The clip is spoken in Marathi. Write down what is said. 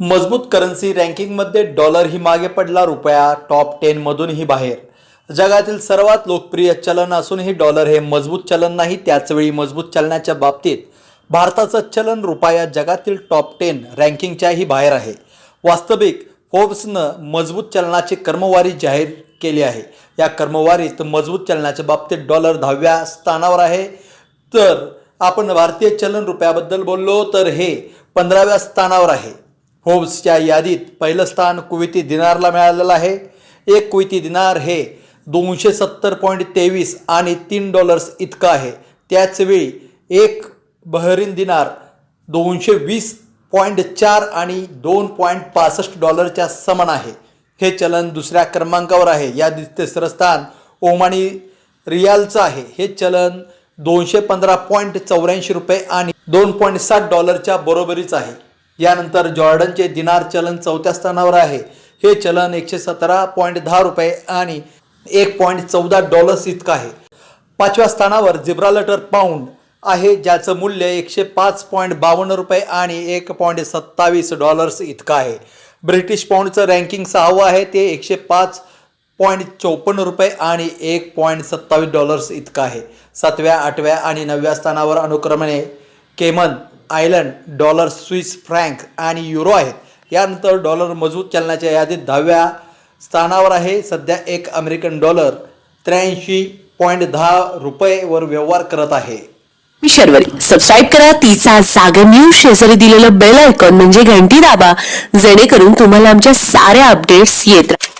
मजबूत करन्सी रँकिंगमध्ये डॉलरही मागे पडला रुपया टॉप टेनमधूनही बाहेर. जगातील सर्वात लोकप्रिय चलन असूनही डॉलर हे मजबूत चलन नाही त्याचवेळी मजबूत चलनाच्या बाबतीत भारताचं चलन रुपया जगातील टॉप टेन रँकिंगच्याही बाहेर आहे. वास्तविक फोर्ब्सनं मजबूत चलनाची क्रमवारी जाहीर केली आहे. या क्रमवारीत मजबूत चलनाच्या बाबतीत डॉलर दहाव्या स्थानावर आहे. तर आपण भारतीय चलन रुपयाबद्दल बोललो तर हे पंधराव्या स्थानावर आहे. फोर्ब्सच्या यादीत पहिलं स्थान कुवेती दिनारला मिळालेलं आहे. एक कुवेती दिनार हे दोनशे सत्तर पॉईंट तेवीस आणि तीन डॉलर्स इतकं आहे. त्याचवेळी एक बहरीन दिनार दोनशे वीस पॉईंट चार आणि दोन पॉईंट पासष्ट डॉलरच्या समान आहे. हे चलन दुसऱ्या क्रमांकावर आहे. या तिसरं स्थान ओमानी रियालचं आहे. हे चलन दोनशे पंधरा पॉईंट चौऱ्याऐंशी रुपये आणि दोन पॉईंट सात डॉलरच्या बरोबरीच आहे. यानंतर जॉर्डनचे दिनार चलन चौथ्या स्थानावर आहे. हे चलन एकशे सतरा पॉईंट दहा रुपये आणि एक पॉईंट चौदा डॉलर्स इतकं आहे. पाचव्या स्थानावर जिब्रालटर पाऊंड आहे ज्याचं मूल्य एकशे पाच पॉईंट बावन्न रुपये आणि एक पॉईंट सत्तावीस डॉलर्स इतकं आहे. ब्रिटिश पाऊंडचं रँकिंग सहावं आहे ते एकशे पाच पॉईंट चौपन्न रुपये आणि एक पॉईंट सत्तावीस डॉलर्स इतकं आहे. सातव्या आठव्या आणि नवव्या स्थानावर अनुक्रमणे Cayman island dollar Swiss franc आणि युरो आहेत यानंतर डॉलर मजबूत चलनाच्या यादीत दहाव्या स्थानावर आहे. सध्या एक अमेरिकन डॉलर त्र्याऐंशी पॉईंट दहा रुपयेवर व्यवहार करत आहे. शर्वरी. सबस्क्राईब करा. तिचा जागर न्यूज शेजारी दिलेलं बेल आयकॉन म्हणजे घंटी दाबा. जेणेकरून तुम्हाला आमच्या साऱ्या अपडेट्स येत राहतील